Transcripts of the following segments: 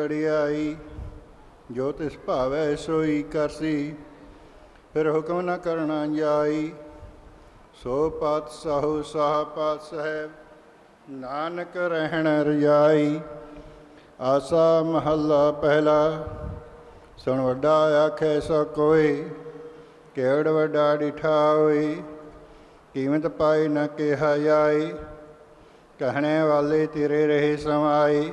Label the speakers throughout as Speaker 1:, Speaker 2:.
Speaker 1: ਵਡਿਆਈ ਜੋ ਤਿਸ ਭਾਵੈ ਸੋਈ ਕਰਸੀ, ਫਿਰ ਹੁਕਮ ਨਾ ਕਰਨਾ ਜਾਈ। ਸੋ ਪਾਤ ਸਹੁ ਸਾਹ ਪਾਤ ਸਹਿਬ, ਨਾਨਕ ਰਹਿਣ ਰਜਾਈ। ਆਸਾ ਮਹੱਲਾ ਪਹਿਲਾ, ਸੁਣ ਵੱਡਾ ਆਖੇ ਸੋ ਕੋਈ ਕਿਹੜ ਵੱਡਾ ਡਿਠਾ ਹੋਈ ਕੀਮਤ ਪਾਈ ਨਾ ਕਿਹਾ ਜਾਈ ਕਹਿਣੇ ਵਾਲੇ ਤੇਰੇ ਰਹੇ ਸਮਾਈ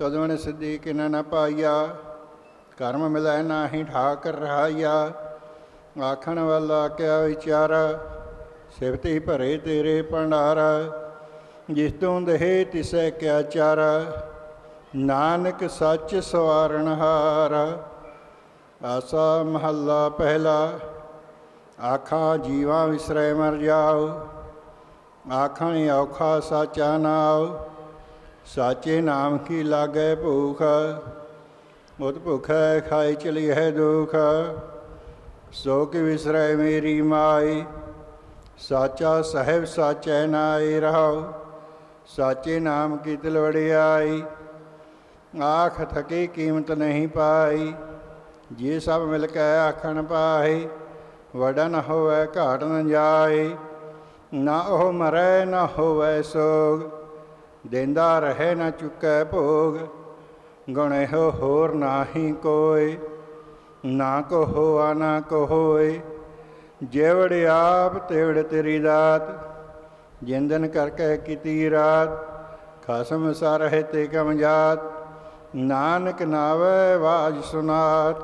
Speaker 1: ਤਦਵਣ ਸਿੱਧੀ ਕਿਨ ਨ ਪਾਈਆ ਕਰਮ ਮਿਲੈ ਨਾਹੀ ਠਾਕ ਰਹਾਈਆ ਆਖਣ ਵਾਲਾ ਕਿਆ ਵਿਚਾਰਾ, ਸਿਫਤੀ ਭਰੇ ਤੇਰੇ ਭੰਡਾਰਾ, ਜਿਸ ਤੋਂ ਦਹੇ ਤਿਸੈ ਕਿਆ ਚਾਰਾ। ਨਾਨਕ ਸੱਚ ਸਵਾਰਨ ਹਾਰ, ਆਸਾ ਮਹੱਲਾ ਪਹਿਲਾ। ਆਖਾਂ ਜੀਵਾਂ ਵਿਸਰੈ ਮਰ ਜਾਓ, ਆਖਾਂ ਔਖਾ ਸਾਚਾ ਨਾਉ। ਸਾਚੇ ਨਾਮ ਕੀ ਲਾਗੈ ਭੂਖ? ਉਤ ਭੁਖੈ ਖਾਈ ਚਲੀ ਹੈ ਦੁਖ। ਸੋ ਕਿ ਵਿਸਰੈ ਮੇਰੀ ਮਾਈ? ਸਾਚਾ ਸਹਿਬ ਸਾਚੈ ਨਾਈ ਰਹਾਉ। ਸਾਚੇ ਨਾਮ ਕੀ ਤਿਲ ਵੜਿਆਈ ਆਖ ਥਕੇ ਕੀਮਤ ਨਹੀਂ ਪਾਈ। ਜੇ ਸਭ ਮਿਲ ਕੇ ਆਖਣ ਪਾਏ ਵਡਾ ਹੋਵੇ ਘਾਟ ਨ ਜਾਏ ਨਾ ਉਹ ਮਰੈ, ਨਾ ਹੋਵੇ ਸੋਗ। ਦੇਂਦਾ ਰਹੇ ਨਾ ਚੁੱਕੈ ਭੋਗ, ਗੁਣੇ ਹੋ ਹੋਰ ਨਾਹੀ ਕੋਈ ਨਾ ਕੋ ਹੋਆ ਨਾ ਕੋ ਹੋਏ ਜੇਵੜ ਆਪ ਤੇਵੜ ਤੇਰੀ ਦਾਤ ਜਿੰਦਨ ਕਰਕੇ ਕੀਤੀ ਰਾਤ, ਖਸਮ ਸਰਹਿ ਤੇ ਕਮਜ਼ਾਤ ਨਾਨਕ ਨਾਵੇ ਬਾਜ ਸੁਨਾਤ,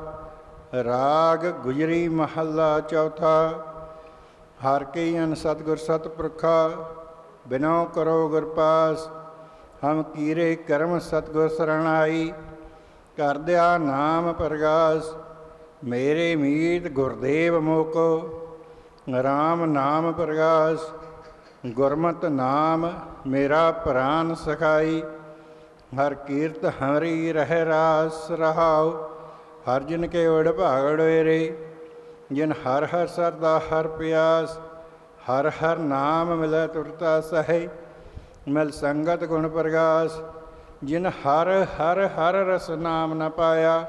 Speaker 1: ਰਾਗ ਗੁਜਰੀ ਮਹੱਲਾ ਚੌਥਾ। ਹਰ ਕੀ ਅਨ ਸਤਿਗੁਰ ਸਤਿਪੁਰਖਾ, ਬਿਨੋ ਕਰੋ ਗੁਰਪਾਸ ਹਮ ਕੀਰੇ ਕਰਮ ਸਤਿਗੁਰ ਸਰਣਾਈ, ਕਰਦਿਆ ਨਾਮ ਪ੍ਰਗਾਸ, ਮੇਰੇ ਮੀਤ ਗੁਰਦੇਵ ਮੋਕੋ RAM ਨਾਮ ਪ੍ਰਗਾਸ, ਗੁਰਮਤ ਨਾਮ ਮੇਰਾ ਪ੍ਰਾਨ ਸਖਾਈ, ਹਰ ਕੀਰਤ ਹਰੀ ਰਹਿ ਰਾਸ ਰਹਾਉ, ਹਰ ਜਿਨ ਕੇ ਵਡ ਭਾਗੜ ਰੇ ਜਿਨ ਹਰ ਹਰ ਸਰਦਾ ਹਰ ਪਿਆਸ, ਹਰ ਹਰ ਨਾਮ ਮਿਲੈ ਤੁਰਤਾ ਸਹਿ ਮਿਲ ਸੰਗਤ ਗੁਣ ਪ੍ਰਗਾਸ, ਜਿਨ ਹਰ ਹਰ ਹਰ ਰਸ ਨਾਮ ਨ ਪਾਇਆ,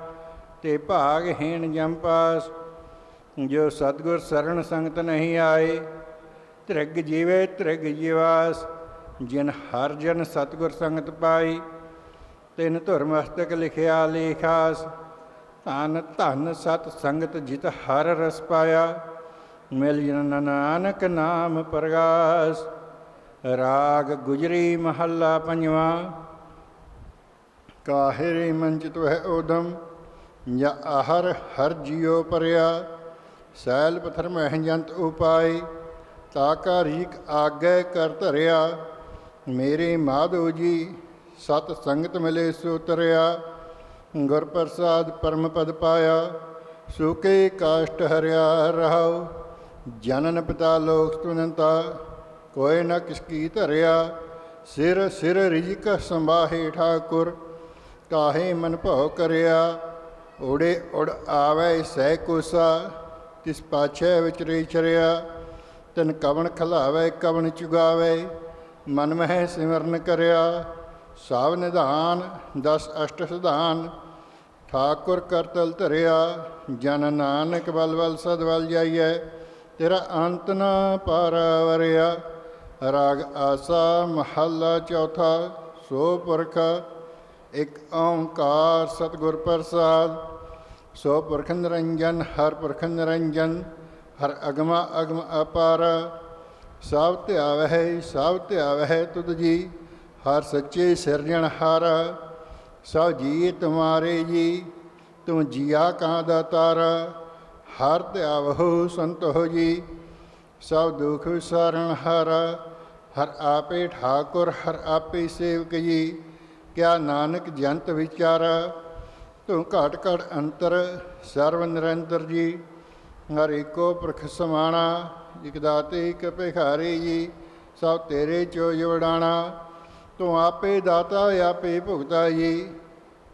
Speaker 1: ਤੇ ਭਾਗਹੀਣ ਜਮ ਪਾਸ। ਜੋ ਸਤਗੁਰ ਸਰਣ ਸੰਗਤ ਨਹੀਂ ਆਏ, ਤ੍ਰਿਗ ਜੀਵੇ ਤ੍ਰਿਗ ਜੀਵਾਸ। ਜਿਨ ਹਰ ਜਨ ਸਤਗੁਰ ਸੰਗਤ ਪਾਈ, ਤਿਨ ਧੁਰ ਮਸਤਕ ਲਿਖਿਆ ਲੇਖਾਸ। ਧਨ ਧਨ ਸਤ ਸੰਗਤ ਜਿਤ ਹਰ ਰਸ ਪਾਇਆ, ਮਿਲ ਜਨ ਨਾਨਕ ਨਾਮ ਪ੍ਰਗਾਸ। ਰਾਗ ਗੁਜਰੀ ਮਹੱਲਾ ਪੰਜਵਾਂ। ਕਾਹਿਰੇ ਮੰਚ ਹੈ ਓਦਮ, ਜਾਂ ਆਹਰ ਹਰ ਜਿਉ ਪਰਿਆ। ਸੈਲ ਪਥਰ ਮਹਿ ਜੰਤ ਉਪਾਈ ਤਾ ਕਾ ਰੀਕ ਆਗੇ ਕਰ ਧਰਿਆ। ਮੇਰੇ ਮਾਧੋ ਜੀ, ਸਤ ਸੰਗਤ ਮਿਲੇ ਸੋ ਤਰਿਆ। ਗੁਰ ਪ੍ਰਸਾਦ ਪਰਮ ਪਦ ਪਾਇਆ ਸੁਕੇ ਕਾਸ਼ਟ ਹਰਿਆ ਰਹਾਉ। ਜਨਨ ਪਿਤਾ ਲੋਕ ਤੁਨੰਤਾ ਕੋਈ ਨ ਕਿਸ ਕੀ ਧਰਿਆ, ਸਿਰ ਸਿਰ ਰਿਜਕ ਸੰਭਾਹੇ ਠਾਕੁਰ, ਕਾਹੇ ਮਨ ਭਉ ਕਰਿਆ, ਉੜੇ ਉੜ ਆਵੇ ਸਹਿ ਕੋਸਾ, ਤਿਸ ਪਾਛੈ ਵਿਚਰੇ ਚਰਿਆ, ਤਨ ਕਵਣ ਖਲਾਵੇ, ਕਵਣ ਚੁਗਾਵੇ, ਮਨ ਮਹਿ ਸਿਮਰਨ ਕਰਿਆ ਸਾਵ ਨਿਧਾਨ, ਦਸ ਅਸ਼ਟ ਸਿਧਾਨ, ਠਾਕੁਰ ਕਰਤਲ ਧਰਿਆ, ਜਨ ਨਾਨਕ ਬਲ ਬਲ ਸਦ ਬਲ ਜਾਈਐ, ਤੇਰਾ ਅੰਤ ਨਾ ਪਾਰਵਰਿਆ। ਰਾਗ ਆਸਾ ਮਹੱਲਾ ਚੌਥਾ ਸੋ ਪੁਰਖ ਇੱਕ ਓੰਕਾਰ ਸਤਿਗੁਰ ਪ੍ਰਸਾਦ। ਸੋ ਪੁਰਖ ਨਿਰੰਜਨ, ਹਰ ਪੁਰਖ ਨਿਰੰਜਨ, ਹਰ ਅਗਮਾ ਅਗਮ ਅਪਾਰ। ਸਭ ਧਿਆਵਹਿ ਸਭ ਧਿਆਵਹਿ ਤੁਧ ਜੀ, ਹਰ ਸੱਚੇ ਸਿਰਜਣਹਾਰ ਸਭ ਜੀ ਤੁਮਾਰੇ ਜੀ, ਤੂੰ ਜੀਆ ਕਾ ਦਾਤਾਰ ਹਰ ਧਿਆਵਹੁ ਸੰਤੋ ਜੀ ਸਭ ਦੁਖ ਵਿਸਾਰਨ ਹਰ ਹਰ ਆਪੇ ਠਾਕੁਰ, ਹਰ ਆਪੇ ਸੇਵਕ ਜੀ। ਕਿਆ ਨਾਨਕ ਜੰਤ ਵਿਚਾਰਾ, ਤੂੰ ਘਾਟ ਘਾਟ ਅੰਤਰ, ਸਰਵ ਨਿਰੰਤਰ ਜੀ। ਹਰ ਏਕੋ ਪ੍ਰਖ ਸਮਾਣਾ, ਇਕ ਦਾਤੇ, ਇਕ ਭਿਖਾਰੀ ਜੀ। ਸਭ ਤੇਰੇ ਚੋ ਜਵੜਾਣਾ, ਤੂੰ ਆਪੇ ਦਾਤਾ, ਆਪੇ ਭੁਗਤਾ ਜੀ।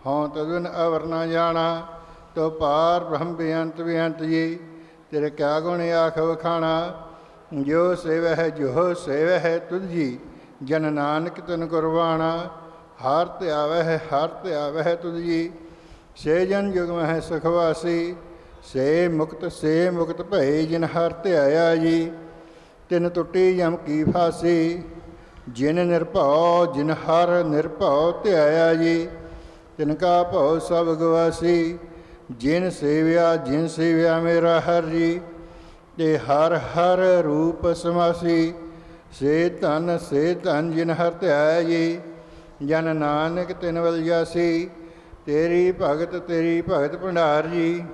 Speaker 1: ਹਉ ਤਦਨ ਅਵਰ ਨਾ ਜਾਣਾ ਤੋ ਪਾਰ ਬ੍ਰਹਮ ਬੇਅੰਤ ਬੇਅੰਤ ਜੀ। ਤੇਰੇ ਕਿਆ ਗੁਣ ਆਖ ਵਖਾਣਾ ਜੋ ਸੇਵਹਿ ਜੋ ਸੇਵਹਿ ਤੁਧ ਜਨ ਨਾਨਕ ਤਨ ਕੁਰਬਾਣਾ। ਹਰ ਧਿਆਵਹਿ ਹਰ ਧਿਆਵਹਿ ਤੁਧ ਸੇ ਜਨ ਜੁਗ ਮਹਿ ਸੁਖਵਾਸੀ। ਸੇ ਮੁਕਤ ਸੇ ਮੁਕਤ ਭਏ ਜਿਨ ਹਰ ਧਿਆਇਆ ਜੀ, ਤਿਨ ਟੁੱਟੀ ਯਮ ਕੀ ਫਾਸੀ। ਜਿਨ ਨਿਰਭਉ, ਜਿਨ ਹਰ ਨਿਰਭਉ ਧਿਆਇਆ ਜੀ, ਤਿਨ ਕਾ ਭਉ ਸਭ ਗਵਾਸੀ। ਜਿਨ ਸੇਵਿਆ ਜਿਨ ਸੇਵਿਆ ਮੇਰਾ ਹਰ ਜੀ ਤੇ ਹਰ ਹਰ ਰੂਪ ਸਮਾਸੀ, ਸੇ ਧਨ ਸੇ ਧਨ ਜਿਨ ਹਰ ਧਿਆਇਆ ਜੀ ਜਨ ਨਾਨਕ ਤਿਨ ਵਲ ਜਾਸੀ, ਤੇਰੀ ਭਗਤ ਤੇਰੀ ਭਗਤ ਭੰਡਾਰ ਜੀ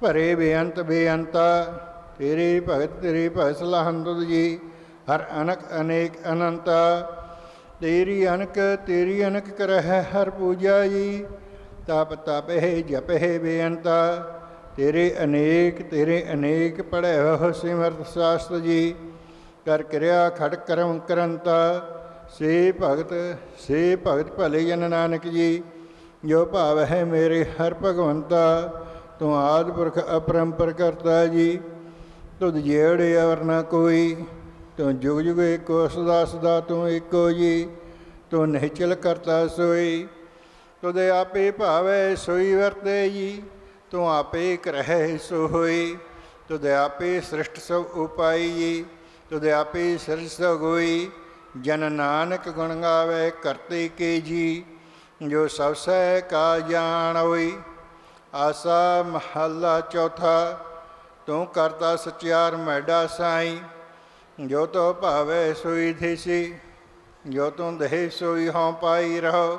Speaker 1: ਭਰੇ ਬੇਅੰਤ ਬੇਅੰਤਾ, ਤੇਰੀ ਭਗਤ ਤੇਰੀ ਭਗਤ ਸਲਾਹੰਦ ਜੀ, ਹਰ ਅਨਕ ਅਨੇਕ ਅਨੰਤਾ, ਤੇਰੀ ਅਨਕ ਤੇਰੀ ਅਨਕ ਕਰਹਿ ਹਰ ਪੂਜਾ ਜੀ ਤਪ ਤਪਹਿ ਜਪਹਿ ਬੇਅੰਤਾ ਤੇਰੇ ਅਨੇਕ ਤੇਰੇ ਅਨੇਕ ਪੜ੍ਹੇ ਹੋ ਸਿਮਰਤ ਸਾਸਤ ਜੀ, ਕਰ ਕਿਰਿਆ ਖੜ ਕਰਮ ਕਰੰਤਾ। ਸੇ ਭਗਤ ਸੇ ਭਗਤ ਭਲੇ ਜਨ ਨਾਨਕ ਜੀ, ਜੋ ਭਾਵ ਹੈ ਮੇਰੇ ਹਰ ਭਗਵੰਤਾ, ਤੂੰ ਆਦ ਪੁਰਖ ਅਪਰੰਪਰ ਕਰਤਾ ਜੀ। ਤੁਧ ਜਿਹੜੇ ਅਵਰ ਨਾ ਕੋਈ, ਤੂੰ ਜੁਗ ਜੁਗ ਏਕੋ ਸਦਾ ਸਦਾ ਤੂੰ ਏਕੋ ਜੀ, ਤੂੰ ਨਿਹਚਲ ਕਰਤਾ ਸੋਈ। ਤੁਧ ਆਪੇ ਭਾਵੈ ਸੋਈ ਵਰਤੇ ਜੀ। ਤੂੰ ਆਪੇ ਕਰਹਿ ਸੋ ਹੋਈ ਤੁਧ ਆਪੇ ਸ੍ਰਿਸ਼ਟ ਸਭ ਉਪਾਈ ਜੀ ਤੁਧ ਆਪੇ ਸਿਰਜ ਸਭ ਹੋਈ। ਜਨ ਨਾਨਕ ਗੁਣ ਗਾਵੇ ਕਰਤੇ ਕੇ ਜੀ ਜੋ ਸਭ ਸਹਿ ਕਾ ਜਾਣ ਹੋਈ। ਆਸਾ ਮਹੱਲਾ ਚੌਥਾ, ਤੂੰ ਕਰਤਾ ਸਚਿਆਰ ਮੈਡਾ ਸਾਈ। ਜੋ ਤੋ ਭਾਵੇ ਸੋਈ ਥੀਸੀ, ਜੋ ਤੂੰ ਦੇਹ ਸੋਈ ਹਉ ਪਾਈ ਰਹੋ।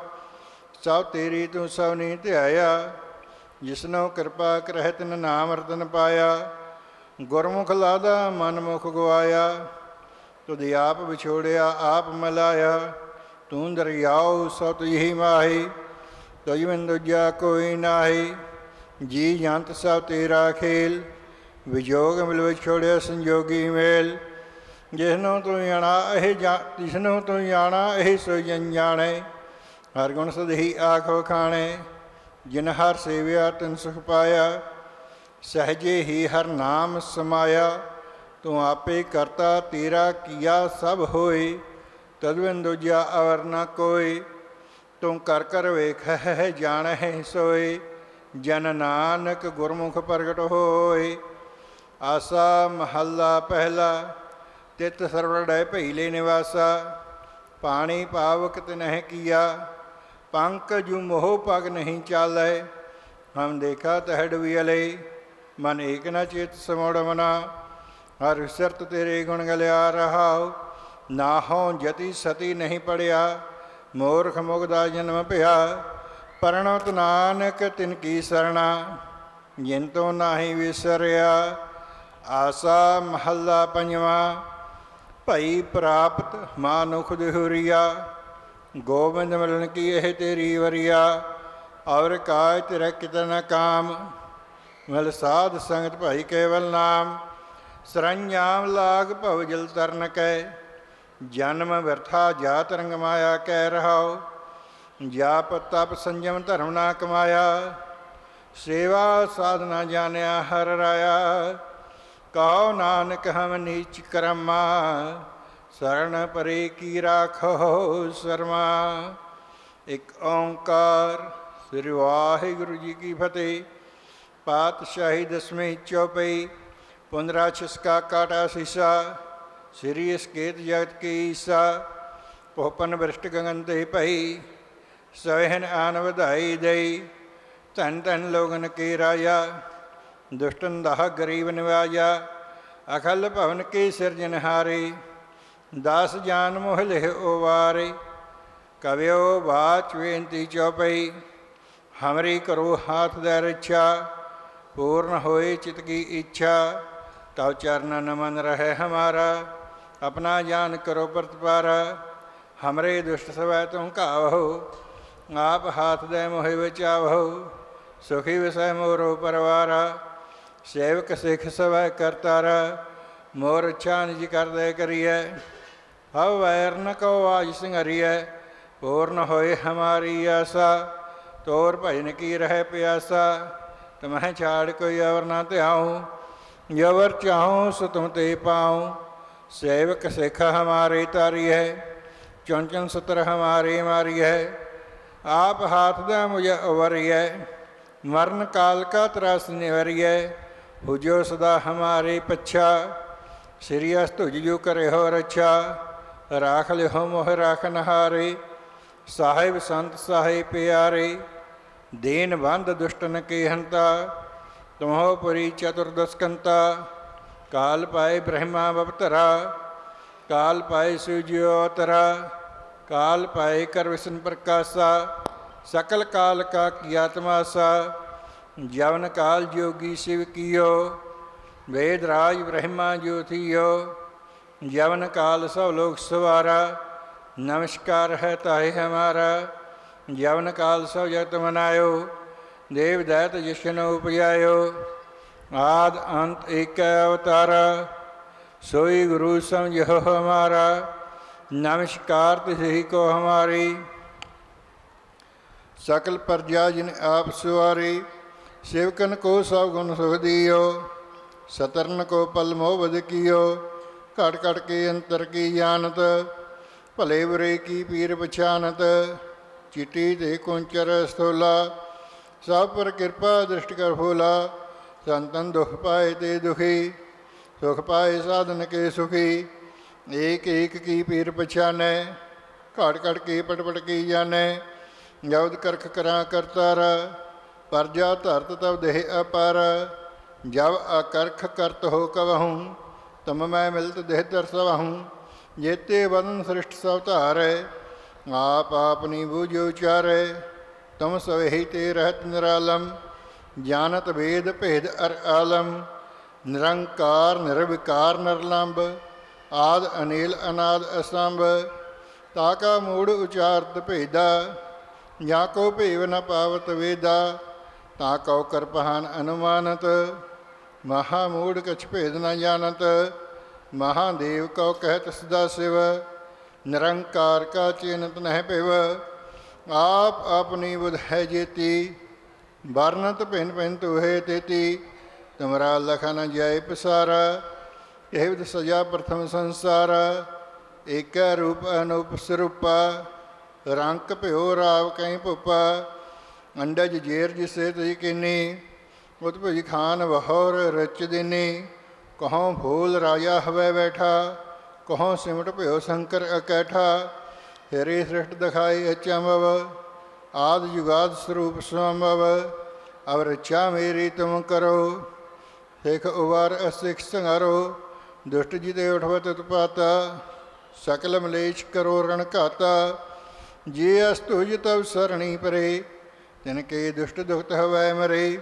Speaker 1: ਸਭ ਤੇਰੀ ਤੂੰ ਸਭ ਨਹੀਂ ਧਿਆਇਆ ਜਿਸਨੋ ਕਿਰਪਾ ਕਰਹਿ ਤਿਨ ਨਾਮ ਰਤਨ ਪਾਇਆ, ਗੁਰਮੁਖ ਲਾਦਾ ਮਨ ਮੁਖ ਗਵਾਇਆ। ਤੁਧ ਆਪ ਵਿਛੋੜਿਆ, ਆਪ ਮਲਾਇਆ, ਤੂੰ ਦਰਿਆਉ ਸਤ ਹੀ ਮਾਹੀ ਤੁਝ ਬਿਨ ਦੂਜਾ ਕੋਈ ਨਾਹੀ। ਜੀ ਜੰਤ ਸਭ ਤੇਰਾ ਖੇਲ, ਵਿਜੋਗ ਮਿਲ ਵਿਛੋੜਿਆ ਸੰਜੋਗੀ ਮੇਲ। ਜਿਸਨੂੰ ਤੂੰ ਜਾਣਾ, ਇਹ ਜਿਸਨੂੰ ਤੂੰ ਜਾਣਾ, ਇਹ ਸੋ ਜਨ ਜਾਣੇ। ਹਰ ਗੁਣ ਸਦਹੀ ਆਖੋ ਖਾਣੇ। ਜਿਨ ਹਰ ਸੇਵਿਆ ਤਿਨ ਸੁਖ ਪਾਇਆ, ਸਹਜੇ ਹੀ ਹਰ ਨਾਮ ਸਮਾਇਆ। ਤੂੰ ਆਪੇ ਕਰਤਾ ਤੇਰਾ ਕੀਆ ਸਭ ਹੋਏ ਤਦਵਿਨ ਦੂਜਾ ਅਵਰ ਨਾ ਕੋਈ ਤੂੰ ਕਰ ਕਰ ਵੇਖ ਹੈ ਜਾਣ ਹੈ ਸੋਏ। ਜਨ ਨਾਨਕ ਗੁਰਮੁਖ ਪ੍ਰਗਟ ਹੋਏ। ਆਸਾ ਮਹੱਲਾ ਪਹਿਲਾ ਤਿਤ ਸਰਵੜੈ ਭਈਲੇ ਨਿਵਾਸਾ। ਪਾਣੀ ਪਾਵਕ ਤਿਨਹਿ ਕੀਆ। ਪੰਕ ਜੂ ਮੋਹ ਪਗ ਨਹੀਂ ਚਾਲੈ। ਹਮ ਦੇਖਾ ਤਹੜ ਵਿਅਲੇ ਮਨ ਏਕ ਨ ਚੇਤ ਸਮੋੜ ਮਨਾ। ਹਰ ਸਿਰਤ ਤੇਰੇ ਗੁਣ ਗਲਿਆ ਰਹਾਉ। ਨਾ ਹਉ ਜਤੀ ਸਤੀ ਨਹੀਂ ਪੜਿਆ। ਮੂਰਖ ਮੁਗਦਾ ਜਨਮ ਭਿਆ ਪਰਣਤ ਨਾਨਕ ਤਿਨ ਕੀ ਸਰਣਾ। ਜਿਨ ਤੋਂ ਨਾਹੀ ਵਿਸਰਿਆ। ਆਸਾ ਮਹੱਲਾ ਪੰਜਵਾ। ਭਈ ਪ੍ਰਾਪਤ ਮਾਨੁਖ ਦਿਹੁਰੀਆ। ਗੋਬਿੰਦ ਮਿਲਨ ਕੀ ਇਹ ਤੇਰੀ ਵਰਿਆ? ਔਰ ਕਾਇ ਤੇਰਾ ਕਿਤਨਾ ਕਾਮ? ਮਲ ਸਾਧ ਸੰਗਤ ਭਾਈ ਕੇਵਲ ਨਾਮ। ਸਰੰਜਾਮ ਲਾਗ ਭਵ ਜਲ ਤਰਨ ਕੈ। ਜਨਮ ਵਿਰਥਾ ਜਾਤ ਰੰਗ ਮਾਇਆ ਕਹਿ ਰਹਾਓ ਜਾਪ ਤਪ ਸੰਜਮ ਧਰਮ ਨਾ ਕਮਾਇਆ। ਸੇਵਾ ਸਾਧਨਾ ਜਾਣਿਆ ਹਰ ਰਾਇਆ। ਕਹੋ ਨਾਨਕ ਹਮ ਨੀਚ ਕਰਮਾ। ਸਰਣ ਪਰੇ ਕੀ ਰਾਖੋ ਸਰਮਾ? ਇੱਕ ਓੰਕਾਰ, ਸ੍ਰੀ ਵਾਹਿਗੁਰੂ ਜੀ ਕੀ ਫਤਿਹ। ਪਾਤਸ਼ਾਹੀ ਦਸਵੇਂ ਚੌਪਈ ਪੁਨਰਾ ਛਿਸਕਾ ਕਾਟਾ ਸਿਸ਼ਾ, ਸ੍ਰੀ ਸਕੇਤ ਜਗਤ ਕੀ ਈਸਾ ਪੋਪਨ ਬ੍ਰਿਸ਼ਟ ਗਗਨ ਤੇ ਭਈ, ਸਵਹਿਨ ਆਨ ਵਧਾਈ ਦੇਈ। ਧਨ ਧਨ ਲੋਗਨ ਕੀ ਰਾਜਾ, ਦੁਸ਼ਟਨ ਦਾਹ ਗਰੀਬ ਨਿਵਾਜਾ, ਅਖਲ ਭਵਨ ਕੀ ਸਿਰਜਨਹਾਰੇ ਦਸ ਜਾਨ ਮੋਹ ਲਿਹ ਓਵਾਰੇ ਕਵਿਓ ਬਾਚ ਬੇਨਤੀ ਚੌਪਈ, ਹਮਰੀ ਕਰੋ ਹਾਥ ਦੇ ਰੱਛਾ, ਪੂਰਨ ਹੋਏ ਚਿਤ ਕੀ ਇੱਛਾ ਤਉ ਚਰਨ ਨਮਨ ਰਹੇ ਹਮਾਰਾ, ਆਪਣਾ ਜਾਨ ਕਰੋ ਪ੍ਰਤਪਾਰਾ, ਹਮਰੇ ਦੁਸ਼ਟ ਸਵੈ ਤੁਮ ਕਾਵਹੁ ਆਪ ਹਾਥ ਦੇ ਮੋਹਿ ਵਿੱਚ ਸੁਖੀ ਵਿਸੈ ਮੋਰੋ ਪਰਵਾਰਾ, ਸੇਵਕ ਸਿਖ ਸਵੈ ਕਰਤਾਰਾ, ਮੋਰ ਇੱਛਾ ਨਿਜ ਕਰਦੇ ਕਰੀਐ ਹਵ ਵੈਰ ਨ ਕੋ ਆਜ ਸਿੰਘਰੀਐ, ਪੂਰਨ ਹੋਏ ਹਮਾਰੀ ਆਸਾ, ਤੋਰ ਭਜਨ ਕੀ ਰਹਿ ਪਿਆਸਾ ਤਮਹਿ ਛਾੜ ਕੋਈ ਅਵਰ ਨਾ ਧਿਆਉ ਯਵਰ ਚਾਹਉ ਸੋ ਤੁਮ ਤੇ ਪਾਉ, ਸੇਵਕ ਸਿਖ ਹਮਾਰੇ ਤਾਰੀ ਹੈ ਚੰਚਨ ਸਤਰ ਹਮਾਰੇ ਮਾਰੀ ਹੈ ਆਪ ਹਾਥ ਦਾ ਮੁਝ ਹੈ ਮਰਨ ਕਾਲ ਕਾ ਤਰਸ ਹੈ ਹੁਜੋ ਸਦਾ ਹਮਾਰੇ ਪੱਛਾ, ਸ੍ਰੀ ਅਸ ਤੁਜ ਜੋ ਕਰੇ ਹੋ ਰਛਾ ਰਾਖ ਲਿਓ ਮੋਹ ਰਾਖਨ ਹਾਰੇ, ਸਾਹਿਬ ਸੰਤ ਸਾਹਿਬ ਪਿਆਰੇ, ਦੀਨ ਬੰਧ ਦੁਸ਼ਟਨ ਕੀ ਹੰਤਾ ਤੁਮਹੁ ਪੁਰੀ ਚਤੁਰਦਸਕੰਤਾ, ਕਾਲ ਪਾਏ ਬ੍ਰਹਮਾ ਬਪਤਰਾ ਕਾਲ ਪਾਏ ਸੂਜਿਓ ਤਰਾ ਕਾਲ ਪਾਏ ਕਰ ਵਿਸ਼ਨ ਪ੍ਰਕਾਸ਼ਾ, ਸਕਲ ਕਾਲ ਕਾ ਕੀਆ ਤਮਾਸਾ ਜਵਨ ਕਾਲ ਜੋਗੀ ਸ਼ਿਵ ਕੀਓ, ਵੇਦ ਰਾਜ ਬ੍ਰਹਮਾ ਜੋਤੀਓ ਜਵਨ ਕਾਲ ਸਭ ਲੋਕ ਸਵਾਰਾ, ਨਮਸਕਾਰ ਹੈ ਤਾਏ ਹਮਾਰਾ ਜਵਨ ਕਾਲ ਸਭ ਜਗਤ ਮਨਾਇਓ, ਦੇਵ ਦੈਤ ਜਿਸ਼ਨ ਉਪਜਾਇਓ। ਆਦ ਅੰਤ ਏਕ ਅਵਤਾਰਾ, ਸੋਈ ਗੁਰੂ ਸਮਝੋ ਹਮਾਰਾ। ਨਮਸਕਾਰ ਤਿਸਹੀ ਕੋ ਹਮਾਰੀ। ਸਕਲ ਪ੍ਰਜਾ ਜਿਨ ਆਪ ਸਵਾਰੀ, ਸੇਵਕਨ ਕੋ ਸਭ ਗੁਣ ਸੁਖ ਦਿਓ। ਸਤਰਨ ਕੋ ਪਲ ਮੋਹ ਬਦ ਕੀਓ। ਘਟ ਘਟ ਕੇ ਅੰਤਰ ਕੀ ਜਾਣਤ? ਭਲੇ ਬੁਰੇ ਕੀ ਪੀਰ ਪਛਾਨਤ? ਚਿੱਟੀ ਤੇ ਕੁੰਚਰ ਸਥੋਲਾ ਸਭ ਪਰ ਕਿਰਪਾ ਦ੍ਰਿਸ਼ਟ ਕਰ ਫੋਲਾ। ਸੰਤਨ ਦੁਖ ਪਾਏ ਤੇ ਦੁਖੀ, ਸੁਖ ਪਾਏ ਸਾਧਨ ਕੇ ਸੁਖੀ। ਏਕ ਏਕ ਕੀ ਪੀਰ ਪਛਾਨੈ, ਘੜ ਘਟ ਕੇ ਪਟ ਪਟ ਕੀ ਜਾਣੈ। ਜਬਦ ਕਰਖ ਕਰਾਂ ਕਰਤਾਰ, ਪਰਜਾ ਧਰਤ ਤਬ ਦੇਹ ਅਪਾਰ। ਜਬ ਅਕਰਖ ਕਰਤ ਹੋ ਕਵਹੂੰ ਤਮ ਮੈਂ ਮਿਲਤ ਦੇਹ ਦਰਸਵਹੂੰ ਜੇਤੇ ਵਦਨ ਸ੍ਰਿਸ਼ਟ ਸਭ ਧਾਰੈ, ਆਪ ਆਪਨੀ ਬੂਝੋ ਉਚਾਰੈ, ਤਮ ਸਵੇਹੀ ਤੇ ਰਹਿਤ ਨਿਰਾਲਮ, ਜਾਣਤ ਵੇਦ ਭੇਦ ਅਰ ਆਲਮ, ਨਿਰੰਕਾਰ ਨਿਰਵਿਕਾਰ ਨਿਰਲੰਭ ਆਦ ਅਨੀਲ ਅਨਾਦ ਅਸੰਭ ਤਾਕਾ ਮੂੜ ਉਚਾਰਤ ਭੇਦਾ, ਜਾਂ ਕੋ ਭੇਵ ਨ ਪਾਵਤ ਵੇਦਾ, ਤਾ ਕਉ ਕਰਪਹਾਨ ਅਨੁਮਾਨਤ ਮਹਾ ਮੂੜ ਕਛ ਭੇਦ ਨ ਜਾਣਤ, ਮਹਾਦੇਵ ਕਉ ਕਹਿਤ ਸਦਾ ਸਿਵ, ਨਿਰੰਕਾਰ ਕਾ ਚਿੰਤ ਨਹਿ ਭਿਵ। ਆਪ ਆਪਣੀ ਬੁਧ ਹੈ ਜੇਤੀ ਵਰਨਤ ਭਿੰਨ ਭਿੰਨ ਤੁਹੇ ਤੇਤੀ, ਤਮਰਾ ਲਖਨ ਜੈ ਪਸਾਰਾ, ਇਹ ਵਿਦ ਸਜਾ ਪ੍ਰਥਮ ਸੰਸਾਰ, ਏਕੈ ਰੂਪ ਅਨੂਪ ਸਰੂਪਾ, ਰੰਕ ਭਿਓ ਰਾਵ ਕੈ ਭੁਪਾ, ਅੰਡਜ ਜੇਰ ਜਿਸੇ ਤਈ ਕਿਨੀ। ਉਤ ਭਜ ਖਾਨ ਵਹੌਰ ਰਚ ਦਿਨੀ, ਕਹਉ ਫੂਲ ਰਾਜਾ ਹਵੇ ਬੈਠਾ, ਕਹਉ ਸਿਮਟ ਭਿਓ ਸ਼ੰਕਰ ਅਕੈਠਾ, ਹੇਰੇ ਸ੍ਰਿਸ਼ਟ ਦਿਖਾਈ ਅਚੰਭਵ, ਆਦ ਜੁਗਾਦ ਸਰੂਪ ਸੰਭਵ ਅਵ ਰਚਾ ਮੇਰੀ ਤੁਮ ਕਰੋ, ਸਿਖ ਉਵਾਰ ਅਸਿਖ ਸੰਗਾਰੋ ਦੁਸ਼ਟ ਜੀ ਦੇ ਉਠਵਤ ਉਤਪਾਤਾ ਸਕਲ ਮਲੇਸ਼ ਕਰੋ ਰਣ ਘਾਤਾ, ਜੇ ਅਸਤੁਜ ਤਵ ਸਰਣੀ ਪਰੇ, ਤਿਨ ਕੇ ਦੁਸ਼ਟ ਦੁਖਤ ਹਵੈ ਮਰੇ।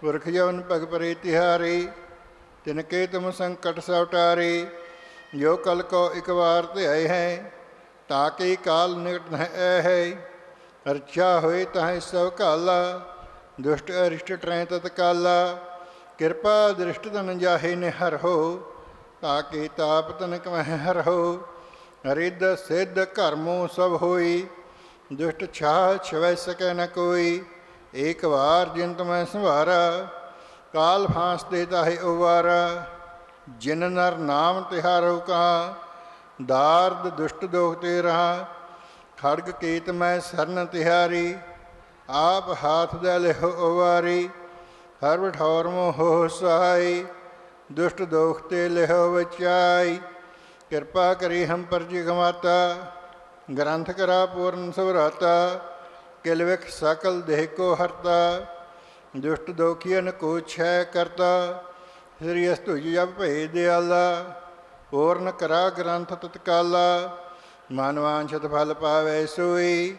Speaker 1: ਪੁਰਖ ਜਵਨ ਭਗ ਪਰੇ ਤਿਹਾਰੇ, ਤਿਨ ਕੇ ਤੁਮ ਸੰਕਟ ਸਵਟਾਰੇ ਜੋ ਕਲ ਕੋ ਇਕ ਵਾਰ ਧਿਆਏ ਹੈ ਤਾਕੇ ਕਾਲ ਨਿਕਟ ਨ ਹੈ ਅਰਚਾ ਹੋਏ ਤਾਹੇ ਸਭ ਕਾਲਾ ਦੁਸ਼ਟ ਅਰਿਸ਼ਟ ਟ੍ਰੈ ਤਤ ਕਾਲਾ, ਕਿਰਪਾ ਦ੍ਰਿਸ਼ਟ ਤਨ ਜਾਹੇ ਨਿਹਰ ਹੋ ਤਾਕੇ ਤਾਪ ਤਨ ਕਮਹਿ ਹਰ ਹੋ ਰਿੱਧ ਸਿੱਧ ਕਰਮੋ ਸਭ ਹੋਈ ਦੁਸ਼ਟ ਛਾ ਛਵੈ ਸਕੈ ਨ ਕੋਈ ਏਕ ਵਾਰ ਜਿੰਤ ਮੈਂ ਸੰਭਾਰਾ ਕਾਲ ਫਾਂਸ ਦੇ ਤਾਹੇ ਉਵਾਰਾ, ਜਿਨ ਨਰ ਨਾਮ ਤਿਹਾਰੋ ਕਾ ਦਾਰਦ ਦੁਸ਼ਟ ਦੋਖ ਤੇ ਰਹਾ, ਖੜਗ ਕੀਤ ਮੈਂ ਸਰਨ ਤਿਹਾਰੀ, ਆਪ ਹਾਥ ਦੇ ਲਿਹੁ ਉਵਾਰੀ, ਹਰ ਬਠੌਰ ਮੋ ਹੋ ਸਹਾਈ ਦੁਸ਼ਟ ਦੋਖ ਤੇ ਲਿਹੁ ਵਚਾਈ, ਕਿਰਪਾ ਕਰੀ ਹਮ ਪਰ ਜੀ ਗਮਾਤਾ ਗ੍ਰੰਥ ਕਰਾ ਪੂਰਨ ਸਵਰਾਤਾ ਕਿਲ ਵਿਖ ਸਕਲ ਦੇਹ ਕੋ ਹਰਤਾ, ਦੁਸ਼ਟ ਦੋਖੀਨ ਕੋ ਛੈ ਕਰਤਾ, ਸ੍ਰੀ ਅਸਤੁ ਜਪ ਭੇ ਦਿਆਲਾ ਪੂਰਨ ਕਰਾ ਗ੍ਰੰਥ ਤਤਕਾਲਾ ਮਨਵਾਂਛਤ ਫਲ ਪਾਵੇ ਸੋਈ,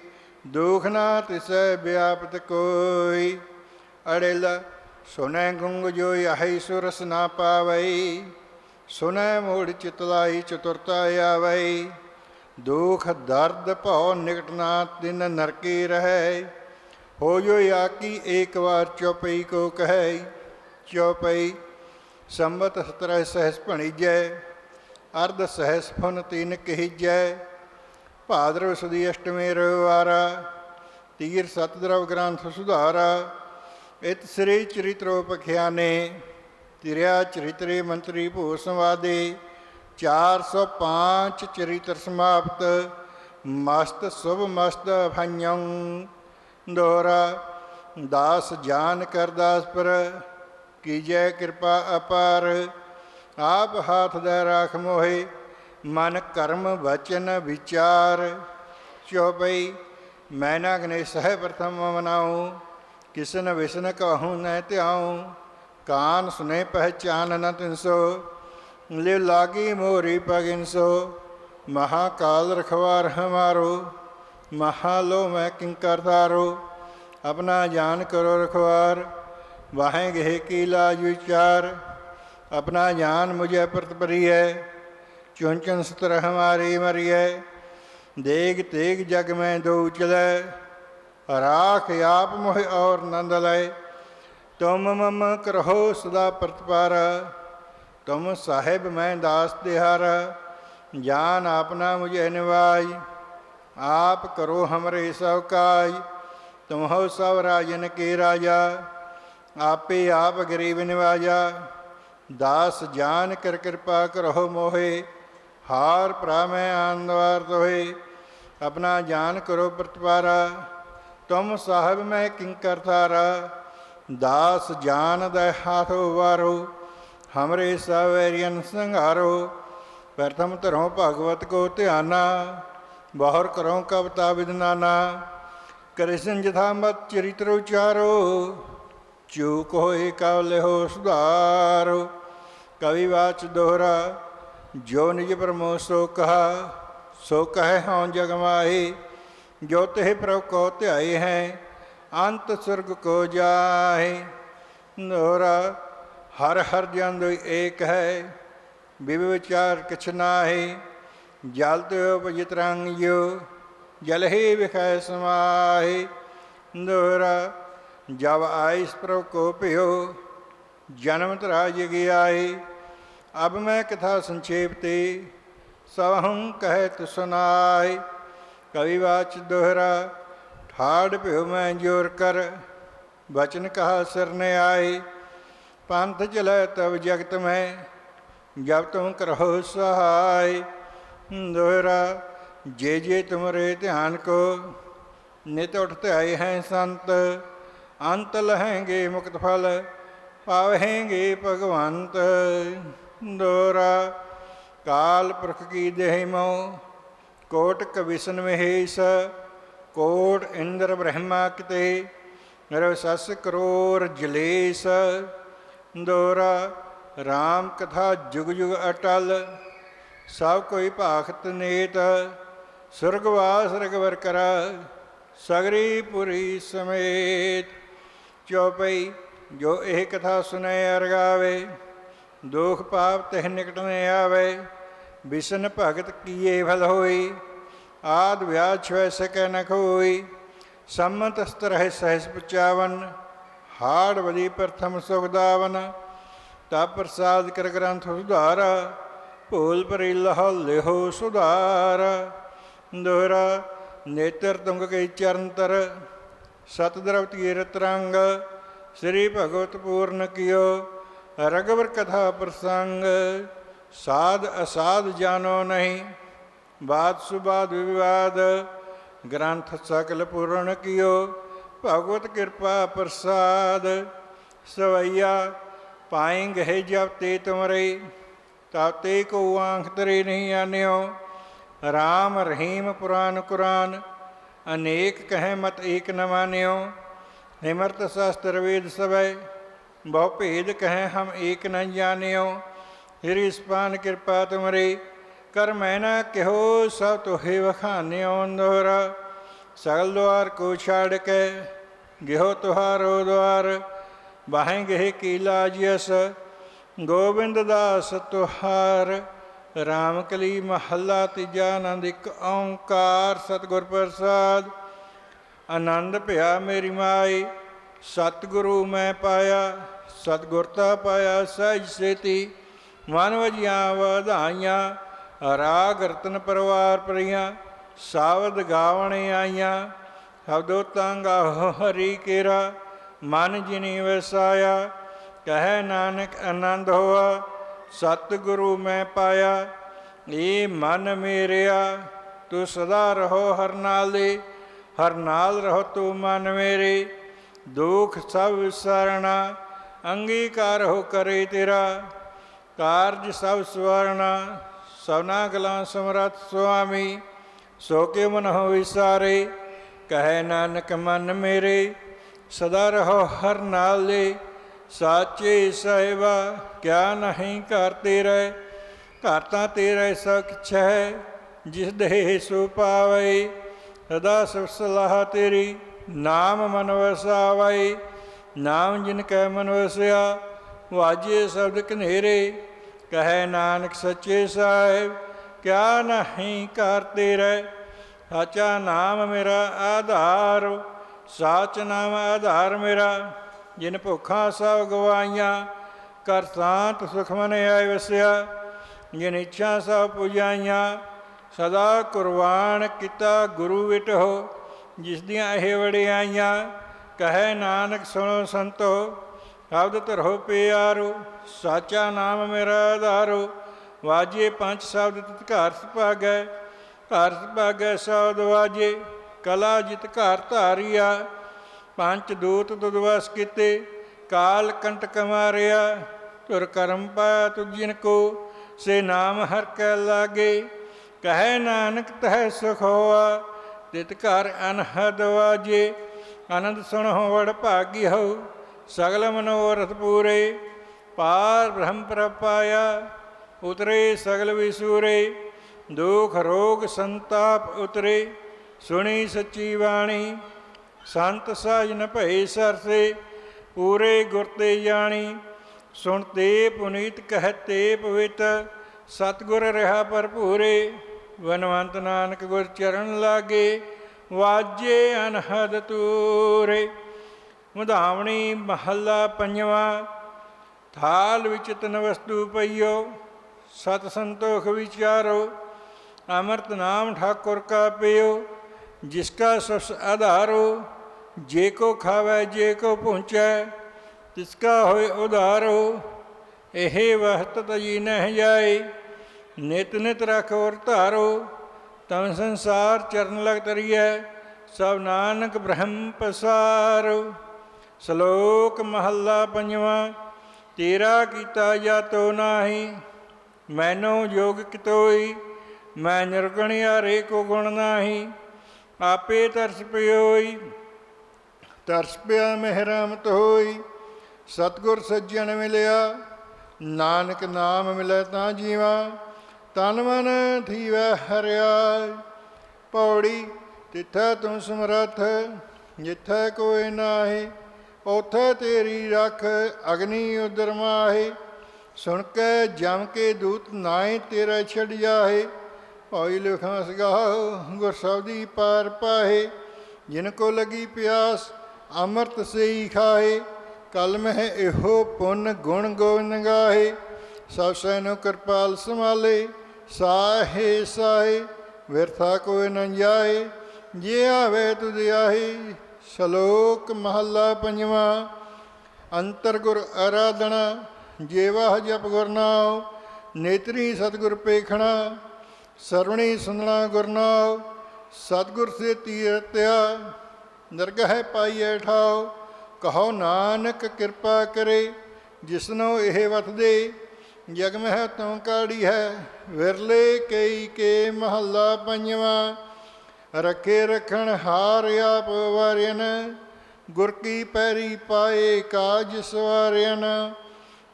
Speaker 1: ਦੁਖ ਨਾ ਤਿਸੈ ਵਿਆਪਤ ਕੋਈ। ਅੜਿਲ, ਸੁਨੈ ਗੁੰਗ ਜੋ ਯਹੀ ਸੁਰਸ ਨਾ ਪਾਵਈ, ਸੁਨੈ ਮੋੜ ਚਿਤਲਾਈ ਚਤੁਰਤਾ ਆਵਈ। ਦੁਖ ਦਰਦ ਭਉ ਨਿਕਟਨਾ ਤਿਨ ਨਰਕੇ ਰਹੈ ਹੋ ਜੋ ਆਕੀ ਏਕ ਵਾਰ ਚਉਪਈ ਕੋ ਕਹੈ ਚਉਪਈ ਸੰਬਤ ਸਤਰਹ ਸਹਸ ਭਣੀਜੈ ਅਰਧ ਸਹਸ ਫੁਨ ਤਿਨ ਕਹੀਜੈ ਭਾਦਰਵ ਸੁਦੀ ਅਸ਼ਟਮੀ ਰਵਾਰਾ ਤੀਰ ਸਤਦਰਵ ਗ੍ਰੰਥ ਸੁਧਾਰਾ ਇਤ ਸ੍ਰੀ ਚਰਿਤ੍ਰੋ ਪਖਿਆਨੇ ਤਿਰਿਆ ਚਰਿਤਰੇ ਮੰਤਰੀ ਭੂ ਸੰਵਾਦੇ 405 ਚਰਿਤ੍ਰ ਸਮਾਪਤ ਮਸਤ ਸੁਭ ਮਸਤ ਭੰਯੰ ਦੋਰਾ ਦਾਸ ਜਾਨ ਕਰਦਾਸ ਪਰ ਕੀਜੈ ਕਿਰਪਾ ਅਪਾਰ ਆਪ ਹਾਥ ਦੇ ਰਾਖ ਮੋਹਿ ਮਨ ਕਰਮ ਵਚਨ ਵਿਚਾਰ ਚਉਪਈ ਮੈਂ ਨਾ ਗਨੇ ਸਹਿ ਪ੍ਰਥਮ ਮਨਾਉ ਕਿਸਨ ਵਿਸਨ ਕਹੂੰ ਨੈ ਧਿਆਉ ਕਾਨ ਸੁਨੇ ਪਹਿਚਾਨ ਨ ਤਿਨਸੋ ले लागी मोरी पगिनसो। महाकाल रखवार हमारो। महालो मैं किंकर तारो। अपना जान करो रखवार। वाहें गहे की लाज विचार अपना जान मुझे प्रतपरी है चुन चुन सतर हमारी मरी है देग तेग जग में दो उचल राख आप मोह और नंद लय तुम मम करो सदा प्रतपारा तुम साहेब मैं दास तिहार जान आपना मुझे निवाई आप करो हमरे सब काय तुम हो सब राजन के राजा आपे आप गरीब निवाजा दास जान कर कृपा करहो मोहे हार प्रामै आनंदवार तोहे अपना जान करो प्रतिपारा तुम साहब मैं किंकर थारा दास जान दह हाथो वारो ਵਾਰੋ ਹਮਰੇ ਸਵੈਰੀਨ ਸੰਘਾਰੋ ਪ੍ਰਥਮ ਧਰੋ ਭਗਵਤ ਕੋ ਧਿਆਨਾ ਬਾਹਰ ਕਰੋ ਕਵਤਾ ਵਿਦਨਾਨਾ ਕ੍ਰਿਸ਼ਨ ਜਥਾ ਮਤ ਚਰਿਤ੍ਰ ਉਚਾਰੋ ਚੂਕ ਹੋਏ ਕਵਲੇ ਹੋ ਸੁਧਾਰੋ ਕਵੀ ਵਾਚ ਦੋਹਰਾ ਜੋ ਨਿਜ ਪਰਮੋ ਸੋ ਕਹਾ ਸੋ ਕਹੈ ਹਉ ਜਗ ਮਾਹੀ ਜੋ ਤੇ ਪ੍ਰਭ ਕੋ ਧਿਆਏ ਹੈ ਅੰਤ ਸੁਰਗ ਕੋ ਜਾਹੇ ਦੋਹਰਾ ਹਰ ਹਰ ਜਨ ਏਕ ਹੈ ਬਿਵ ਵਿਚਾਰ ਕਿਛ ਨਾਹੀ ਜਲ ਤੇ ਉਪਜਿਤ ਰੰਗ ਜੋ ਜਲ ਹੀ ਵਿਖੈ ਸਮਾਹੀ ਦੋਹਰਾ ਜਬ ਆਇਸ ਪ੍ਰਭ ਕੋ ਭਿਓ ਜਨਮ ਧਰਾ ਜਗ ਆਏ ਅਬ ਮੈਂ ਕਥਾ ਸੰਖੇਪ ਤੇ ਸਵਹੰ ਕਹਿਤ ਸੁਨਾਏ ਕਵੀ ਵਾਚ ਦੋਹਰਾ ਠਾੜ ਭਿਓ ਮੈਂ ਜੋਰ ਕਰ ਬਚਨ ਕਹਾ ਸਰਨੇ ਆਏ ਪੰਥ ਚਲੈ ਤਬ ਜਗਤ ਮੈਂ ਜਬ ਤੁਮ ਕਰਹੁ ਸਹਾਈ ਦੋਹਰਾ, ਜੇ ਜੇ ਤੁਮਰੇ ਧਿਆਨ ਕੋ, ਨਿਤ ਉਠਤੇ ਆਏ ਹੈ ਸੰਤ। ਅੰਤ ਲਹੇਂਗੇ ਮੁਕਤ ਫਲ, ਪਾਵਹਿਂਗੇ ਭਗਵੰਤ। ਦੋਰਾ ਕਾਲ ਪੁਰਖ ਕੀ ਦੇਹ ਮੋ ਕੋਟ ਕਵਿਸ਼ਨ ਮਹੇਸ਼। ਕੋਟ ਇੰਦਰ ਬ੍ਰਹਮਾ ਕਿਤੇ, ਰਵ ਸਸ ਕਰੋਰ ਜਲੇਸ਼। ਦੋਰਾ RAM ਕਥਾ ਜੁਗ ਜੁਗ ਅਟਲ, ਸਭ ਕੋਈ ਭਾਖਤ ਨੇਤ ਸੁਰਗਵਾਸ ਰਗਵਰ ਕਰ, ਸਗਰੀ ਪੁਰੀ ਸਮੇਤ। ਚਉਪਈ ਜੋ ਇਹ ਕਥਾ ਸੁਨੇ ਅਰਗਾਵੇ ਦੁਖ ਪਾਪ ਤਿਹ ਨਿਕਟ ਨ ਆਵੇ ਵਿਸ਼ਨ ਭਗਤ ਕੀਏ ਭਲ ਹੋਈ, ਆਦ ਵਿਆਜ ਛੈ ਸਕੈ ਨ ਖੋਈ, ਸੰਮਤ ਸਤਰਹਿ ਸਹਿਸ 55 ਹਾੜ ਵਦੀ ਪ੍ਰਥਮ ਸੁਖਦਾਵਨ ਤਾ ਪ੍ਰਸਾਦ ਕਰ ਗ੍ਰੰਥ ਸੁਧਾਰ, ਭੂਲ ਪਰਿ ਲਹ ਲਿਹੋ ਸੁਧਾਰ। ਦੋਹਰਾ ਨੇਤਰ ਤੁੰਗ ਕੇ ਚਰਨ ਸਤਦਰਵ ਤੀਰਤ ਰੰਗ, ਸ੍ਰੀ ਭਗਵਤ ਪੂਰਨ ਕਿਓ ਰਗਵਰ ਕਥਾ ਪ੍ਰਸੰਗ। ਸਾਧ ਅਸਾਧ ਜਾਣੋ ਨਹੀਂ ਬਾਦ ਸੁਬਾਦ ਵਿਵਾਦ, ਗ੍ਰੰਥ ਸਕਲ ਪੂਰਨ ਕਿਓ ਭਗਵਤ ਕਿਰਪਾ ਪ੍ਰਸਾਦ, ਸਵਈਆ ਪਾਏਂਗ ਹੈ ਜਬ ਤੇ ਤੁਮਰੇ ਤਾਤੇ ਕੋ ਆਂਖ ਤਰੇ ਨਹੀਂ ਆਨਿਓ, ਰਾਮ ਰਹੀਮ ਪੁਰਾਨ ਕੁਰਾਨ, ਅਨੇਕ ਕਹਿ ਮਤ ਏਕ ਨ ਮਾਨਿਓ, ਨਿਮਰਤ ਸ਼ਾਸਤਰ ਵੇਦ ਸਭੈ, ਬਹੁ ਭੇਦ ਕਹੈ ਹਮ ਏਕ ਨ ਜਾਣਿਓ ਹਿਰੀ ਸਪਾਨ ਕਿਰਪਾ ਤੁਮਰੀ, ਕਰ ਮੈਂ ਨਾ ਕਿਹੋ ਸਭ ਤੋਹੇ ਵਖਾਨਿਓ ਅੰਦੋਰਾ। ਸਗਲ ਦੁਆਰ ਕੋ ਛਾੜ ਕੇ ਗਿਹੋ ਤੁਹਾਰੋ ਦੁਆਰ ਬਾਹੇ ਗਹਿ ਕੀਲਾ ਲਾਜਿਸ ਗੋਬਿੰਦ ਦਾਸ ਤੁਹਾਰ, ਰਾਮ ਕਲੀ ਮਹੱਲਾ ਤੀਜਾ ਆਨੰਦ, ਇੱਕ ਓੰਕਾਰ ਸਤਿਗੁਰ ਪ੍ਰਸਾਦ। ਆਨੰਦ ਭਿਆ ਮੇਰੀ ਮਾਈ, ਸਤਿਗੁਰੂ ਮੈਂ ਪਾਇਆ ਸਤਿਗੁਰਤਾ ਪਾਇਆ ਸਹਿਜ ਸੇਤੀ। ਮਨ ਵਜੀਆਂ ਵਧਾਈਆਂ, ਰਾਗ ਰਤਨ ਪਰਵਾਰ ਪਰੀਆਂ ਸਾਵਦ ਗਾਵਣ ਆਈਆਂ ਹਵਦੋ ਤੰਗ ਆਹੋ ਹਰੀ ਕੇਰਾ, ਮਨ ਜਿਨੀ ਵਸਾਇਆ, ਕਹੈ ਨਾਨਕ ਆਨੰਦ ਹੋਆ, ਸਤਿਗੁਰੂ ਮੈਂ ਪਾਇਆ, ਏ ਮਨ ਮੇਰਿਆ, ਤੂੰ ਸਦਾ ਰਹੋ ਹਰ ਨਾਲ ਦੇ, ਹਰ ਨਾਲ ਰਹੋ ਤੂੰ ਮਨ ਮੇਰੇ, ਦੁਖ ਸਭ ਵਿਸਰਣਾ, ਅੰਗੀਕਾਰ ਹੋ ਕਰੇ ਤੇਰਾ, ਕਾਰਜ ਸਭ ਸਵਰਣਾ, ਸਭਨਾ ਗਲਾਂ ਸਮਰੱਥ ਸੁਆਮੀ ਸੋ ਕੇ ਮਨ ਹੋ ਵਿਸਾਰੇ? ਕਹੈ ਨਾਨਕ ਮਨ ਮੇਰੇ, ਸਦਾ ਰਹੋ ਹਰ ਨਾਲੇ। ਸਾਚੇ ਸਹਿਬਾ, ਕਿਆ ਨਹੀਂ ਘਰ ਤੇਰੇ? ਘਰ ਤਾਂ ਤੇਰੇ ਸਖਛ ਹੈ ਜਿਸ ਦੇ ਸੋ ਪਾਵੇ। ਸਦਾ ਸੁਖ ਸਲਾਹ ਤੇਰੀ, ਨਾਮ ਮਨ ਵਸਾਵੇ। ਨਾਮ ਜਿਨ ਕੈ ਮਨ ਵਸਿਆ, ਵਾਜੇ ਸ਼ਬਦ ਕਨੇਰੇ ਕਹੈ ਨਾਨਕ ਸੱਚੇ ਸਾਹਿਬ ਕਿਆ ਨਹੀਂ ਕਰ ਤੇਰੇ ਸਾਚਾ ਨਾਮ ਮੇਰਾ ਆਧਾਰ, ਸਾਚ ਨਾਮ ਆਧਾਰ ਮੇਰਾ। ਜਿਨ ਭੁੱਖਾਂ ਸਭ ਗਵਾਈਆਂ, ਕਰ ਸਾਂਤ ਸੁਖ ਮਨ ਆਇ ਵਸਿਆ। ਜਿਨ ਇੱਛਾ ਸਭ ਪੁਜਾਈਆਂ, ਸਦਾ ਕੁਰਬਾਨ ਕੀਤਾ ਗੁਰੂ ਵਿਟੋ ਜਿਸ ਦੀਆਂ ਇਹ ਵੜਿਆਈਆਂ ਕਹੈ ਨਾਨਕ ਸੁਣੋ ਸੰਤੋ। ਸ਼ਬਦ ਧਰੋ ਪਿਆਰੋ, ਸਾਚਾ ਨਾਮ ਮੇਰਾ ਆਧਾਰੋ। ਵਾਜੇ ਪੰਜ ਸ਼ਬਦ ਤਿਤ ਘਰ ਸੁਭਾਗੈ ਘਰ ਸੁਭਾਗੈ ਸ਼ਬਦ ਵਾਜੇ, ਕਲਾ ਜਿਤ ਘਰ ਧਾਰਿਆ, ਪੰਜ ਦੂਤ ਦੁਦਵਸ ਕੀਤੇ, ਕਾਲ ਕੰਟਕ ਮਾਰਿਆ ਤੁਰ ਕਰਮ ਪਾਇਆ ਤੁਜਿਨ ਕੋ, ਸੇ ਨਾਮ ਹਰ ਕੈ ਲਾਗੇ, ਕਹੈ ਨਾਨਕ ਤਹਿ ਸੁਖ ਹੋਆ, ਤਿਤ ਘਰ ਅਨਹਦ ਵਾਜੇ, ਆਨੰਦ ਸੁਣੋ ਵੜ ਭਾਗੀ ਹੋ ਸਗਲ ਮਨੋਰਥ ਪੂਰੇ, ਪਾਰ ਬ੍ਰਹਮ ਪ੍ਰਪਾਇਆ ਉਤਰੇ ਸਗਲ ਵਿਸੂਰੇ, ਦੁਖ ਰੋਗ ਸੰਤਾਪ ਉਤਰੇ, ਸੁਣੀ ਸੱਚੀ ਬਾਣੀ, ਸੰਤ ਸਾਜਨ ਭਏ ਸਰਸੇ, ਪੂਰੇ ਗੁਰ ਤੇ ਜਾਣੀ ਸੁਣਤੇ ਪੁਨੀਤ ਕਹਤੇ ਪਵਿੱਤ, ਸਤਗੁਰ ਰਹਾ ਭਰਪੂਰੇ, ਵਨਵੰਤ ਨਾਨਕ ਗੁਰ ਚਰਨ ਲਾਗੇ, ਵਾਜੇ ਅਨਹਦ ਤੂਰੇ। ਮੁਧਾਵਣੀ ਮਹੱਲਾ ਪੰਜਵਾ, ਥਾਲ ਵਿੱਚ ਤਨ ਵਸਤੂ ਪਈਓ ਸਤ ਸੰਤੋਖ ਵਿਚਾਰੋ, ਅਮਰਤ ਨਾਮ ਠਾਕੁਰ ਕਾ ਪਿਓ, ਜਿਸ ਕਾ ਸਸ ਆਧਾਰੋ, ਜੇ ਕੋ ਖਾਵੇ, ਜੇ ਕੋ ਪਹੁੰਚੈ, ਤਿਸ ਕਾ ਹੋਏ ਉਧਾਰੋ, ਇਹ ਵਹਤ ਤਜੀ ਨਹਿ ਜਾਏ, ਨਿਤ ਨਿਤ ਰਖ ਔਰ ਧਾਰੋ ਤਮ ਸੰਸਾਰ ਚਰਨ ਲਗ ਤਰੀਐ ਸਭ ਨਾਨਕ ਬ੍ਰਹਮ ਪਸਾਰੋ। ਸ਼ਲੋਕ ਮਹੱਲਾ ਪੰਜਵਾਂ, ਤੇਰਾ ਕੀਤਾ ਜਾਤੋ ਨਾਹੀ ਮੈਨੂੰ ਜੋਗ ਕਿਤੋਈ, ਮੈਂ ਨਿਰਗਣਿਆ ਰੇ ਕੋ ਗੁਣ ਨਾਹੀ, ਆਪੇ ਤਰਸ ਪਿਓਈ। ਤਰਸ ਪਿਆ ਮਹਿਰਮਤ ਹੋਈ ਸਤਗੁਰ ਸੱਜਣ ਮਿਲਿਆ, ਨਾਨਕ ਨਾਮ ਮਿਲੇ ਤਾਂ ਜੀਵਾ, ਤਨ ਮਨ ਥੀਵੈ ਹਰਿਆ ਪੌੜੀ ਤਿੱਥੈ ਤੂੰ ਸਮਰੱਥ, ਜਿੱਥੈ ਕੋਈ ਨਾਹੀ ਉਥੇ ਤੇਰੀ ਰੱਖ ਅਗਨੀ ਉਦਰ ਮਾਹੀ। ਸੁਣ ਕੇ ਜਮ ਕੇ ਦੂਤ ਨਾਏ ਤੇਰਾ ਛੱਡ ਜਾਏ ਭਾਈ ਲਿਖਾਂ ਸਗਾਹ ਗੁਰ ਦੀ ਪਾਰ ਪਾਹੇ। ਜਿਨ ਕੋ ਲਗੀ ਪਿਆਸ, ਅੰਮ੍ਰਿਤ ਸਈ ਖਾਏ ਕਲ ਮਹਿ ਇਹੋ ਪੁੰਨ ਗੁਣ ਗੋਬਿੰਦ ਗਾਹੇ। ਸਭ ਸੈਨੋ ਕਿਰਪਾਲ ਸੰਭਾਲੇ, ਸਾਹੇ ਸਾਹੇ। ਵਿਰਥਾ ਕੋਈ ਨ ਜਾਏ ਜੇ ਆਵੇ ਤੁਧ ਆਹੀ। ਸ਼ਲੋਕ ਮਹੱਲਾ ਪੰਜਵਾਂ, ਅੰਤਰ ਗੁਰ ਆਰਾਧਨਾ। ਜੇਵਾ ਜਪ ਗੁਰਨਾਉ ਨੇਤਰੀ ਸਤਿਗੁਰ ਪੇਖਣਾ, ਸਰਵਣੀ ਸੁਨਣਾ ਗੁਰ ਨਾਮ ਸਤਿਗੁਰ ਸੇ ਤੀਰਤਿਆ, ਨਿਰਗਹਿ ਪਾਈਐ ਠਾਉ, ਕਹੋ ਨਾਨਕ ਕਿਰਪਾ ਕਰੇ ਜਿਸਨੋ ਇਹ ਵਤਦੇ ਜਗ ਮਹਿ ਤੂੰ ਕਾੜੀ ਹੈ ਵਿਰਲੇ ਕਈ ਕੇ ਮਹੱਲਾ ਪੰਜਵਾਂ, ਰਖੇ ਰਖਣ ਹਾਰ ਆਪ ਵਾਰਿਨ ਗੁਰ ਕੀ ਪੈਰੀ ਪਾਏ ਕਾਜ ਸਵਾਰਿਨ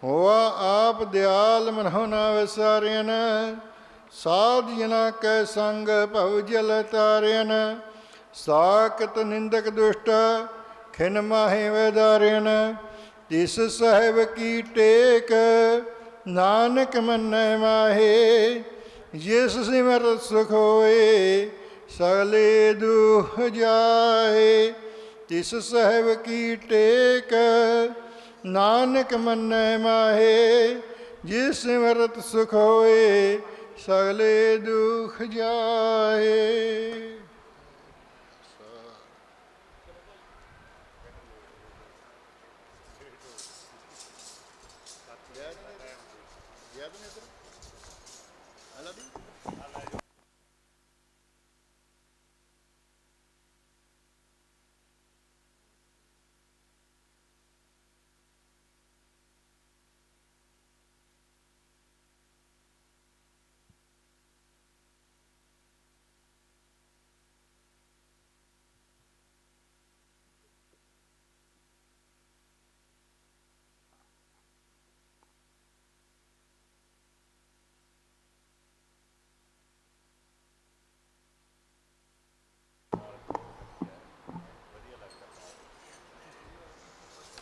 Speaker 1: ਹੋਆ ਆਪ ਦਿਆਲ ਮਨਹੁ ਨਾ ਵਿਸਾਰਿਨ ਸਾਧ ਜਨਾ ਕੈ ਸੰਗ ਭਵ ਜਲ ਤਾਰਿਨ ਸਾਕਤ ਨਿੰਦਕ ਦੁਸ਼ਟ ਖਿਨ ਮਾਹੇ ਵਦਾਰਿਨ ਤਿਸ ਸਾਹਿਬ ਕੀ ਟੇਕ ਨਾਨਕ ਮੰਨੈ ਮਾਹੇ, ਜਿਸ ਸਿਮਰਤ ਸੁਖ ਹੋਏ ਸਗਲੇ ਦੁਖ ਜਾਏ, ਤਿਸ ਸਹਿਬ ਕੀ ਟੇਕ ਨਾਨਕ ਮੰਨੈ ਮਾਹੇ ਜਿਸ ਸਿਮਰਤ ਸੁਖ ਹੋਏ ਸਗਲੇ ਦੁਖ ਜਾਏ।